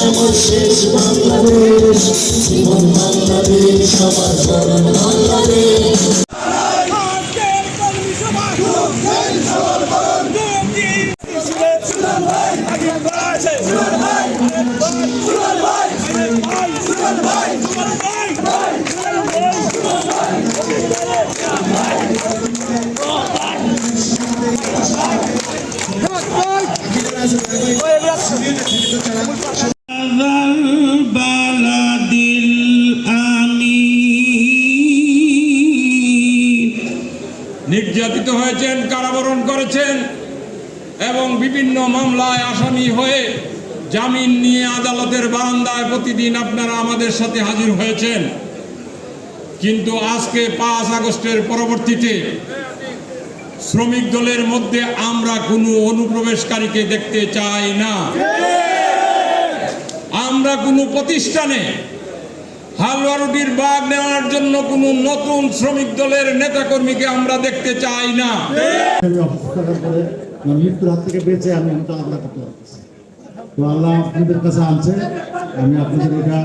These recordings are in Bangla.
আমার শেষ বাংলাদেশ জীবন বাংলাদেশ আমার বাংলাদেশ নির্যাতিত হয়েছেন, কারাবরণ করেছেন এবং বিভিন্ন মামলায় আসামি হয়ে জামিন নিয়ে আদালতের বারান্দায় প্রতিদিন আপনারা আমাদের সাথে হাজির হয়েছেন। কিন্তু আজকে পাঁচ আগস্টের পরবর্তীতে শ্রমিক দলের মধ্যে আমরা কোনো অনুপ্রবেশকারীকে দেখতে চাই না। আমরা কোনো প্রতিষ্ঠানে হালুয়া রুটির বাগ নেওয়ার জন্য কোনো নতুন শ্রমিক দলের নেতাকর্মীকে আমরা দেখতে চাই না। মৃত্যুর হাত থেকে বেঁচে আমি তো আল্লাহ আপনাদের কাছে আনছে। আমি আপনাদের এটা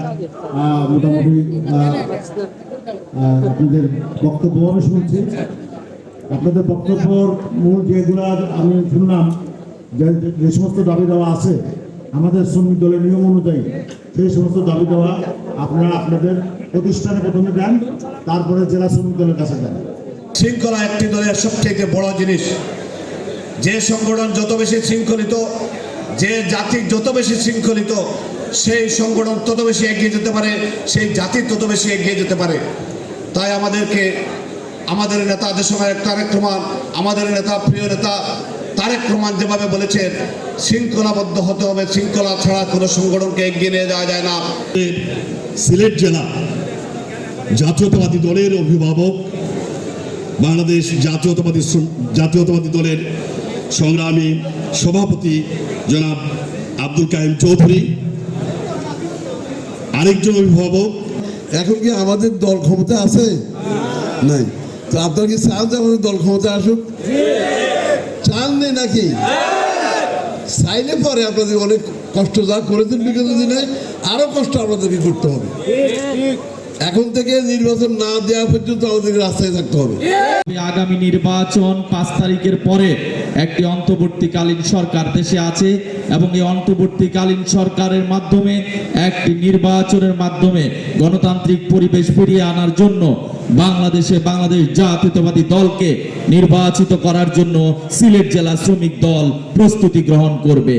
মোটামুটি আপনাদের বক্তব্য আমি শুনছি। আপনাদের বক্তব্যর মূল যেগুলো আমি শুনলাম যে সমস্ত দাবি দেওয়া আছে, আমাদের শ্রমিক দলের নিয়ম অনুযায়ী সেই সমস্ত দাবি দেওয়া আপনারা আপনাদের প্রতিষ্ঠানে প্রথমে দেন, তারপরে জেলা শ্রমিক দলের কাছে দেন। শৃঙ্খলা একটি দলের সবথেকে বড় জিনিস। যে সংগঠন যত বেশি শৃঙ্খলিত, যে জাতি যত বেশি শৃঙ্খলিত, সেই সংগঠন তত বেশি এগিয়ে যেতে পারে, সেই জাতি তত বেশি এগিয়ে যেতে পারে। তাই আমাদেরকে আমাদের নেতা দেশনায়ক তারেক রহমান আমাদের নেতা প্রিয় নেতা তারেক রহমান যেভাবে বলেছেন শৃঙ্খলাবদ্ধ হতে হবে শৃঙ্খলা ছাড়া কোনো সংগঠনকে এগিয়ে নিয়ে যাওয়া যায় না। সিলেট জেলা জাতীয়তাবাদী দলের অভিভাবক বাংলাদেশ জাতীয়তাবাদী জাতীয়তাবাদী দলের সংগ্রামী সভাপতি জনাব আব্দুল কাইম চৌধুরী আরেকজন অভিভাবক। এখন কি আমাদের দল ক্ষমতা আছে? নাই। তো আপনারা কি চান যে আমাদের দল ক্ষমতা আসুক? চান নেই নাকি? চাইলে পরে আপনাদের অনেক কষ্ট যা করেছেন বিগত দিনে, আরও কষ্ট আপনাদেরকে করতে হবে। এখন থেকে নির্বাচন না দেওয়া পর্যন্ত আমাদেরকে রাস্তায় থাকতে হবে। আগামী নির্বাচন পাঁচ তারিখের পরে একটি অন্তর্বর্তীকালীন সরকার দেশে আছে এবং এই অন্তর্বর্তীকালীন সরকারের মাধ্যমে একটি নির্বাচনের মাধ্যমে গণতান্ত্রিক পরিবেশ ফিরিয়ে আনার জন্য বাংলাদেশে বাংলাদেশ জাতীয়তাবাদী দলকে নির্বাচিত করার জন্য সিলেট জেলা শ্রমিক দল প্রস্তুতি গ্রহণ করবে।